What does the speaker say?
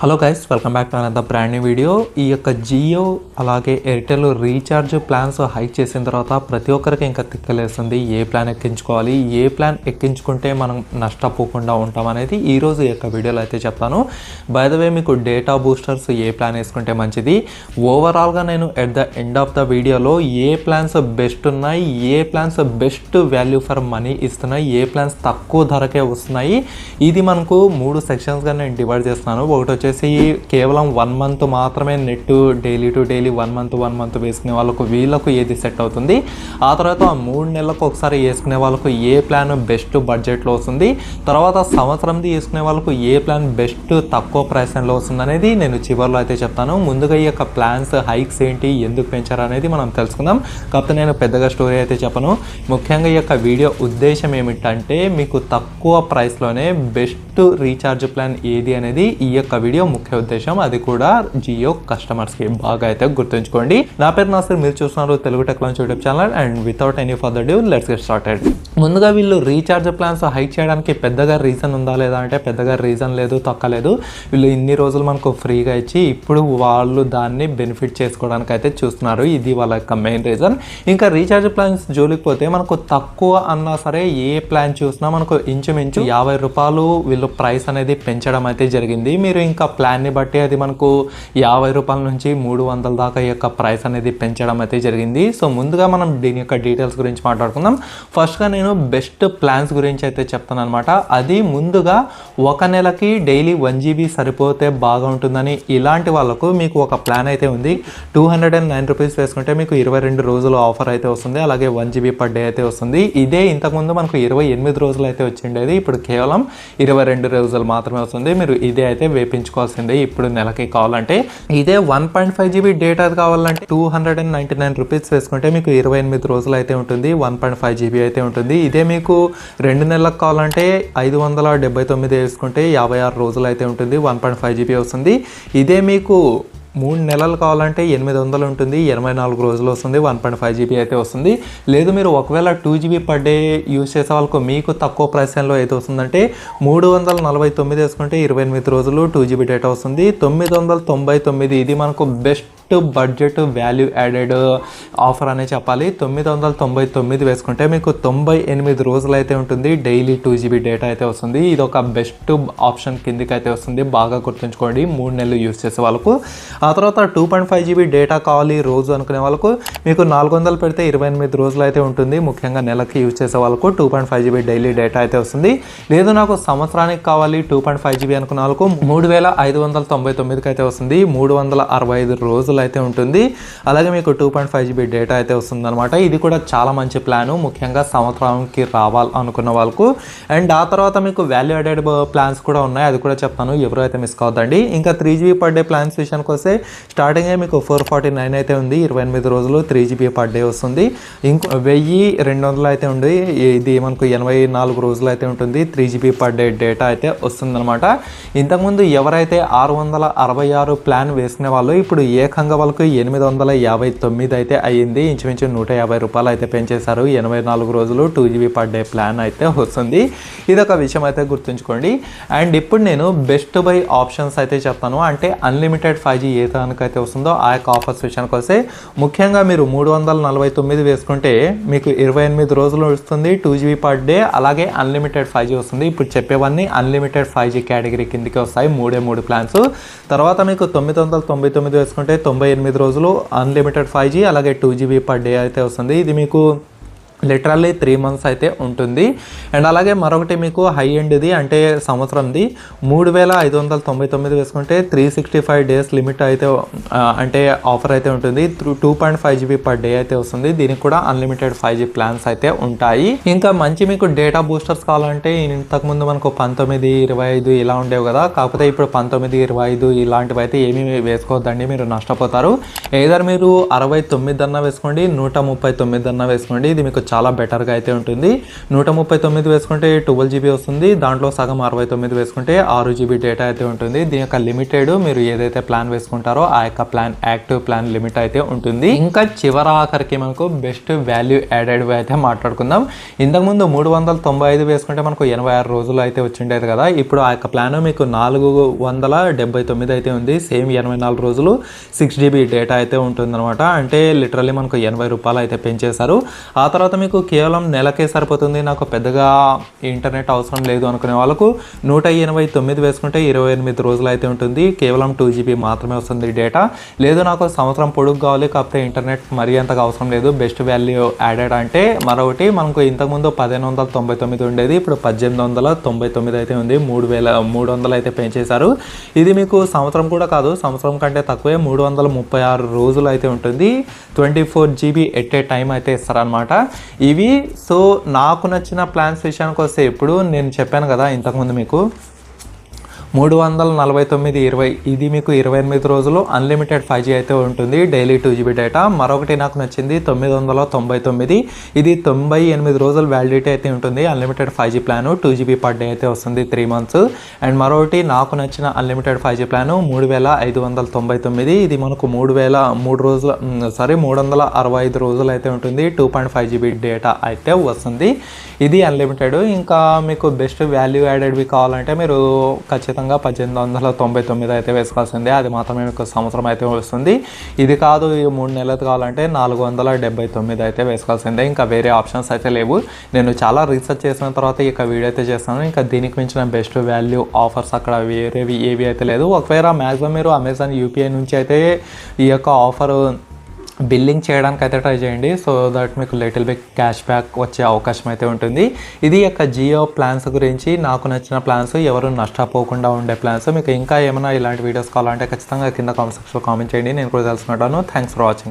Hello guys welcome back to another brand new video ఈ యొక్క జియో అలాగే ఎయిర్టెల్ రీఛార్జ్ ప్లాన్స్ హైక్ చేసిన తర్వాత ప్రతి ఒక్కరికి ఇంకా తిక్కలేస్తుంది ఏ ప్లాన్ ఎక్కించుకోవాలి? ఏ ప్లాన్ ఎక్కించుకుంటే మనం నష్టపోకుండా ఉంటాం అనేది ఈరోజు ఈ యొక్క వీడియోలో అయితే చెప్తాను. బై ద వే మీకు డేటా బూస్టర్స్ ఏ ప్లాన్ వేసుకుంటే మంచిది? ఓవరాల్గా నేను at the end of the వీడియోలో ఏ ప్లాన్స్ బెస్ట్ ఉన్నాయి? ఏ plans best value for money ఇస్తున్నాయి? ఏ ప్లాన్స్ తక్కువ ధరకే వస్తున్నాయి? ఇది మనకు మూడు సెక్షన్స్గా నేను డివైడ్ చేస్తున్నాను. ఒకటి వచ్చేసి కేవలం వన్ మంత్ మాత్రమే net daily to daily one month one month వేసుకునే వాళ్ళకు వీళ్ళకు ఏది సెట్ అవుతుంది? ఆ తర్వాత ఆ మూడు నెలలకు ఒకసారి వేసుకునే వాళ్ళకు ఏ ప్లాన్ బెస్ట్ బడ్జెట్లో వస్తుంది? తర్వాత సంవత్సరంది వేసుకునే వాళ్ళకు ఏ ప్లాన్ బెస్ట్ తక్కువ ప్రైస్లో వస్తుంది అనేది నేను చివరిలో అయితే చెప్తాను. ముందుగా ఈ యొక్క ప్లాన్స్ హైక్స్ ఏంటి ఎందుకు పెంచారు అనేది మనం తెలుసుకుందాం. కాకపోతే నేను పెద్దగా స్టోరీ అయితే చెప్పను. ముఖ్యంగా ఈ యొక్క వీడియో ఉద్దేశం ఏమిటంటే మీకు తక్కువ ప్రైస్లోనే బెస్ట్ రీఛార్జ్ ప్లాన్ ఏది అనేది ఈ యొక్క వీడియో ముఖ్య ఉద్దేశం అది కూడా జియో కస్టమర్స్కి బాగా అయితే గుర్తుంచుకోండి. నా పేరు నాసర్ మీరు చూస్తున్నారు Telugu technology YouTube channel and without any further due let's get started ముందుగా వీళ్ళు రీఛార్జ్ ప్లాన్స్ హైక్ చేయడానికి పెద్దగా రీజన్ ఉందా లేదా అంటే పెద్దగా రీజన్ లేదు తక్కలేదు. వీళ్ళు ఇన్ని రోజులు మనకు ఫ్రీగా ఇచ్చి ఇప్పుడు వాళ్ళు దాన్ని బెనిఫిట్ చేసుకోవడానికి అయితే చూస్తున్నారు. ఇది వాళ్ళ యొక్క మెయిన్ రీజన్ ఇంకా రీఛార్జ్ ప్లాన్స్ జోలికి పోతే మనకు తక్కువ అన్నా సరే ఏ ప్లాన్ చూసినా మనకు ఇంచుమించు యాభై రూపాయలు వీళ్ళు ప్రైస్ అనేది పెంచడం అయితే జరిగింది. మీరు ఇంకా ప్లాన్ని బట్టి అది మనకు యాభై రూపాయల నుంచి మూడు వందల దాకా ఈ యొక్క ప్రైస్ అనేది పెంచడం అయితే జరిగింది. సో ముందుగా మనం దీని యొక్క డీటెయిల్స్ గురించి మాట్లాడుకుందాం. ఫస్ట్గా నేను బెస్ట్ ప్లాన్స్ గురించి అయితే చెప్తాను అనమాట అది ముందుగా ఒక నెలకి డైలీ వన్ జీబీ సరిపోతే బాగా ఉంటుందని ఇలాంటి వాళ్ళకు మీకు ఒక ప్లాన్ అయితే ఉంది. Two hundred and nine rupees వేసుకుంటే మీకు ఇరవై రెండు రోజులు ఆఫర్ అయితే వస్తుంది. అలాగే వన్ జీబీ పర్ డే అయితే వస్తుంది. ఇదే ఇంతకుముందు మనకు ఇరవై ఎనిమిది రోజులు అయితే వచ్చిండేది. ఇప్పుడు కేవలం ఇరవై రెండు రోజులు మాత్రమే వస్తుంది. మీరు ఇదే అయితే వేపించుకో తీసుకోవాల్సిందే ఇప్పుడు నెలకి కావాలంటే. ఇదే one point five GB data కావాలంటే two hundred and ninety nine rupees వేసుకుంటే మీకు ఇరవై ఎనిమిది రోజులు అయితే ఉంటుంది వన్ పాయింట్ ఫైవ్ జీబీ అయితే ఉంటుంది. ఇదే మీకు రెండు నెలలకు కావాలంటే ఐదు వందల డెబ్బై తొమ్మిది వేసుకుంటే యాభై ఆరు రోజులు అయితే ఉంటుంది వన్ పాయింట్ ఫైవ్ జీబీ వస్తుంది. ఇదే మీకు మూడు నెలలు కావాలంటే ఎనిమిది వందలు ఉంటుంది ఎనభై నాలుగు రోజులు వస్తుంది వన్ పాయింట్ ఫైవ్ జీబీ అయితే వస్తుంది. లేదు మీరు ఒకవేళ two GB per day use చేసే వాళ్ళకు మీకు తక్కువ ప్రైస్లో అయితే వస్తుందంటే మూడు వందల నలభై తొమ్మిది వేసుకుంటే ఇరవై ఎనిమిది రోజులు టూ జీబీ డేటా వస్తుంది. తొమ్మిది వందల తొంభై తొమ్మిది ఇది మనకు best budget value added offer అనే చెప్పాలి. తొమ్మిది వందల తొంభై తొమ్మిది వేసుకుంటే మీకు తొంభై ఎనిమిది రోజులు అయితే ఉంటుంది. డైలీ టూ జీబీ డేటా అయితే వస్తుంది. ఇది ఒక బెస్ట్ ఆప్షన్ కిందికి అయితే వస్తుంది. బాగా గుర్తుంచుకోండి. మూడు నెలలు యూజ్ చేసే వాళ్ళకు. ఆ తర్వాత two point five GB data కావాలి రోజు అనుకునే వాళ్ళకు మీకు నాలుగు వందలు పెడితే ఇరవై ఎనిమిది రోజులు అయితే ఉంటుంది. ముఖ్యంగా నెలకి యూజ్ చేసే వాళ్ళకు two point five GB daily data అయితే వస్తుంది. లేదు నాకు సంవత్సరానికి కావాలి టూ పాయింట్ ఫైవ్ జీబీ అనుకున్న వాళ్ళకు మూడు వేల ఐదు వందల తొంభై తొమ్మిదికి అయితే వస్తుంది. మూడు వందల అరవై ఐదు రోజులు అయితే ఉంటుంది. అలాగే మీకు two point five GB data అయితే వస్తుందన్నమాట. ఇది కూడా చాలా మంచి ప్లాను. ముఖ్యంగా సంవత్సరానికి రావాలి అనుకున్న వాళ్ళకు. అండ్ ఆ తర్వాత మీకు వాల్యూ యాడెడ్ ప్లాన్స్ కూడా ఉన్నాయి. అది కూడా చెప్తాను. ఎవరు అయితే మిస్ కావద్దండి. ఇంకా three GB per day plans విషయానికి వస్తే స్టార్టింగే మీకు ఫోర్ ఫార్టీ నైన్ అయితే ఉంది. ఇరవై ఎనిమిది రోజులు త్రీ జీబీ పర్ డే వస్తుంది. ఇంకో వెయ్యి రెండు వందలు అయితే ఉంది. ఇది మనకు ఎనభై నాలుగు రోజులు అయితే ఉంటుంది. Three GB per day data అయితే వస్తుందన్నమాట. ఇంతకుముందు ఎవరైతే ఆరు వందల అరవై ఆరు ప్లాన్ వేసుకునే వాళ్ళు ఇప్పుడు ఏకంగా వాళ్ళకు ఎనిమిది వందల యాభై తొమ్మిది అయితే అయ్యింది. ఇంచుమించు నూట యాభై రూపాయలు అయితే పెంచేశారు. ఎనభై నాలుగు రోజులు two GB per day plan అయితే వస్తుంది. ఇది ఒక విషయం అయితే గుర్తుంచుకోండి. అండ్ ఇప్పుడు నేను బెస్ట్ బై ఆప్షన్స్ అయితే చెప్తాను. అంటే అన్లిమిటెడ్ ఫైవ్ జీ ఏ దానికైతే వస్తుందో ఆ యొక్క ఆఫర్స్ విషయానికి వస్తే ముఖ్యంగా మీరు మూడు వందల నలభై తొమ్మిది వేసుకుంటే మీకు ఇరవై ఎనిమిది రోజులు వస్తుంది టూ జీబీ పర్ డే. అలాగే అన్లిమిటెడ్ ఫైవ్ జీ వస్తుంది. ఇప్పుడు చెప్పేవన్నీ అన్లిమిటెడ్ ఫైవ్ జీ కేటగిరీ కిందకి వస్తాయి. మూడే మూడు ప్లాన్స్. తర్వాత మీకు తొమ్మిది వందల తొంభై తొమ్మిది వేసుకుంటే తొమ్మిది తొంభై ఎనిమిది రోజులు అన్లిమిటెడ్ ఫైవ్ జీ అలాగే టూ జీబీ పర్ డే అయితే వస్తుంది. ఇది మీకు లిటరల్లీ త్రీ మంత్స్ అయితే ఉంటుంది. అండ్ అలాగే మరొకటి మీకు హై ఎండ్ది అంటే సంవత్సరంది మూడు వేల ఐదు వందల తొంభై తొమ్మిది వేసుకుంటే three sixty five days limit అయితే అంటే ఆఫర్ అయితే ఉంటుంది. Two point five GB per day అయితే వస్తుంది. దీనికి కూడా అన్లిమిటెడ్ ఫైవ్ జీ ప్లాన్స్ అయితే ఉంటాయి. ఇంకా మంచి మీకు డేటా బూస్టర్స్ కావాలంటే ఇంతకుముందు మనకు పంతొమ్మిది ఇరవై ఐదు ఇలా ఉండేవి కదా. కాకపోతే ఇప్పుడు పంతొమ్మిది ఇరవై ఐదు ఇలాంటివి అయితే ఏమీ వేసుకోవద్దండి. మీరు నష్టపోతారు. ఏదర్ మీరు అరవై తొమ్మిది అన్న వేసుకోండి నూట ముప్పై తొమ్మిది అన్న వేసుకోండి. ఇది మీకు చాలా బెటర్గా అయితే ఉంటుంది. నూట ముప్పై తొమ్మిది వేసుకుంటే ట్వెల్వ్ జీబీ వస్తుంది. దాంట్లో సగం అరవై తొమ్మిది వేసుకుంటే ఆరు జీబీ డేటా అయితే ఉంటుంది. దీని యొక్క లిమిటెడ్ మీరు ఏదైతే ప్లాన్ వేసుకుంటారో ఆ యొక్క ప్లాన్ యాక్టివ్ ప్లాన్ లిమిట్ అయితే ఉంటుంది. ఇంకా చివర ఆఖరికి మనకు బెస్ట్ వాల్యూ యాడెడ్ అయితే మాట్లాడుకుందాం. ఇంతకుముందు మూడు వందల తొంభై ఐదు వేసుకుంటే మనకు ఎనభై ఆరు రోజులు అయితే వచ్చిండేది కదా. ఇప్పుడు ఆ యొక్క ప్లాన్ మీకు నాలుగు వందల డెబ్బై తొమ్మిది అయితే ఉంది. సేమ్ ఎనభై నాలుగు రోజులు సిక్స్ జీబీ డేటా అయితే ఉంటుందన్నమాట. అంటే లిటరలీ మనకు ఎనభై రూపాయలు అయితే పెంచేశారు. ఆ తర్వాత మీకు కేవలం నెలకే సరిపోతుంది. నాకు పెద్దగా ఇంటర్నెట్ అవసరం లేదు అనుకునే వాళ్ళకు నూట ఎనభై తొమ్మిది వేసుకుంటే ఇరవై ఎనిమిది రోజులు అయితే ఉంటుంది. కేవలం టూ జీబీ మాత్రమే వస్తుంది డేటా. లేదు నాకు సంవత్సరం పొడుగు కావాలి కాకపోతే ఇంటర్నెట్ మరీ అంతగా అవసరం లేదు. బెస్ట్ వాల్యూ యాడెడ్ అంటే మరొకటి మనకు ఇంతకుముందు పదిహేను వందల తొంభై తొమ్మిది ఉండేది. ఇప్పుడు పద్దెనిమిది వందల తొంభై తొమ్మిది అయితే ఉంది. మూడు వేల మూడు వందలు అయితే పెంచేశారు. ఇది మీకు సంవత్సరం కూడా కాదు సంవత్సరం కంటే తక్కువే. మూడు వందల ముప్పై ఆరు రోజులు అయితే ఉంటుంది. Twenty four GB at a time అయితే ఇస్తారనమాట ఇవి. సో నాకు నచ్చిన ప్లాన్స్ విషయానికి వస్తే ఇప్పుడు నేను చెప్పాను కదా ఇంతకుముందు మీకు మూడు వందల నలభై తొమ్మిది ఇరవై ఇది మీకు ఇరవై ఎనిమిది రోజులు అన్లిమిటెడ్ ఫైవ్ జీ అయితే ఉంటుంది. డైలీ టూ జీబీ డేటా మరొకటి నాకు నచ్చింది తొమ్మిది వందల తొంభై తొమ్మిది. ఇది తొంభై ఎనిమిది రోజులు వ్యాలిడిటీ అయితే ఉంటుంది. Unlimited five G plan two GB per day అయితే వస్తుంది త్రీ మంత్స్ అండ్ మరొకటి నాకు నచ్చిన అన్లిమిటెడ్ ఫైవ్ జీ ప్లాను మూడు వేల ఐదు వందల తొంభై తొమ్మిది. ఇది మనకు మూడు వేల మూడు రోజుల సారీ మూడు వందల అరవై ఐదు రోజులు అయితే ఉంటుంది. Two point five GB data అయితే వస్తుంది. ఇది అన్లిమిటెడ్ ఇంకా మీకు బెస్ట్ వాల్యూ యాడెడ్వి కావాలంటే మీరు ఖచ్చితంగా పద్దెనిమిది వందల తొంభై తొమ్మిది అయితే వేసుకోవాల్సిందే. అది మాత్రమే మీకు సంవత్సరం అయితే వస్తుంది. ఇది కాదు ఈ మూడు నెలలు కావాలంటే నాలుగు వందల డెబ్బై తొమ్మిది అయితే వేసుకోవాల్సిందే. ఇంకా వేరే ఆప్షన్స్ అయితే లేవు. నేను చాలా రీసెర్చ్ చేసిన తర్వాత ఇక వీడియో అయితే చేస్తాను. ఇంకా దీనికి మించిన బెస్ట్ వాల్యూ ఆఫర్స్ అక్కడ వేరేవి ఏవి అయితే లేదు. ఒకవేళ మ్యాక్సిమం మీరు అమెజాన్ యూపీఐ నుంచి అయితే ఈ యొక్క ఆఫర్ బిల్లింగ్ చేయడానికి అయితే ట్రై చేయండి. సో దట్ మీకు లిటిల్ బిగ్ క్యాష్ బ్యాక్ వచ్చే అవకాశం అయితే ఉంటుంది. ఇది యొక్క జియో ప్లాన్స్ గురించి నాకు నచ్చిన ప్లాన్స్ ఎవరు నష్టపోకుండా ఉండే ప్లాన్స్. మీకు ఇంకా ఏమైనా ఇలాంటి వీడియోస్ కావాలంటే ఖచ్చితంగా కింద కామెంట్ సెక్షన్లో కామెంట్ చేయండి. నేను కూడా తెలుసుకుంటాను. Thanks for watching